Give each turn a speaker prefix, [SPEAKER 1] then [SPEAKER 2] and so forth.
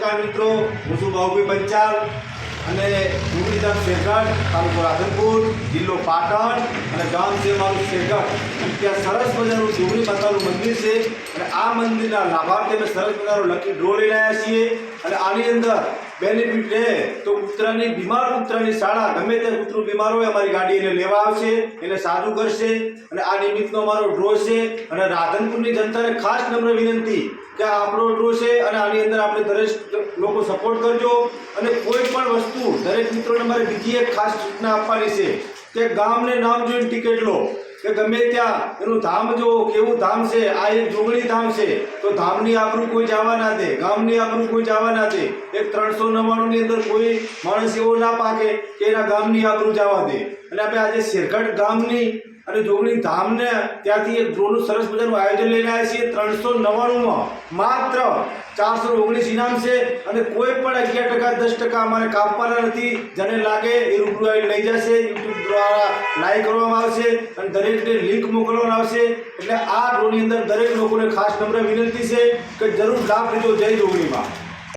[SPEAKER 1] નમસ્કાર મિત્રો. હું છું બાહુભાઈ પંચાલ અને ડુંગળીધામ શેરગઢ, તાલુકો રાધનપુર, જિલ્લો પાટણ અને ગામ છે મારું શેરગઢ. ત્યાં સરસ મજાનું ડુંગળી માતાનું મંદિર છે અને આ મંદિરના લાભાર્થી અમે સરસ મજાનું લકી ડ્રો લઈ રહ્યા છીએ. અને આની અંદર બેનિફિટ રહે તો કૂતરાની બીમાર કૂતરાની શાળા, ગમે તે કૂતરું બીમાર હોય અમારી ગાડી એને લેવા આવશે, એને સાજુ કરશે અને આ નિમિત્તનો અમારો ડ્રો છે અને રાધનપુરની જનતાને ખાસ નમ્ર વિનંતી કે આ આપણો ડ્રો છે અને આની અંદર આપણે દરેક લોકો સપોર્ટ કરજો અને કોઈ પણ વસ્તુ દરેક મિત્રોને મારે બીજી એક ખાસ સૂચના આપવાની છે કે ગામને નામ જોઈને ટિકિટ લો. કે ગમે ત્યાં એનું ધામ જો કેવું ધામ છે, આ એક જોગણી ધામ છે, તો ધામની આબરૂ કોઈ જવા ના દે, ગામની આબરૂ કોઈ જવા ના દે. એક ત્રણસો નવ્વાણુંની અંદર કોઈ માણસ એવો ના પાકે કે એના ગામની આબરૂ જવા દે. અને આપણે આજે શેરગઢ ગામની અને જોગણી ધામને ત્યાંથી એક ડ્રોનું સરસ મજાનું આયોજન લઈને આવ્યા છીએ. ત્રણસો નવ્વાણુંમાં માત્ર ચારસો ઓગણીસ ઇનામ છે અને કોઈ પણ અગિયાર ટકા, દસ ટકા અમારે કાપવાના નથી. જેને લાગે એ રૂબરૂ લઈ જશે. યુટ્યુબ દ્વારા લાઈક કરવામાં આવશે અને દરેકને લિંક મોકલવામાં આવશે. એટલે આ ડ્રોની અંદર દરેક લોકોને ખાસ નમ્ર વિનંતી છે કે જરૂર લાભ લીધો જય જોગણીમાં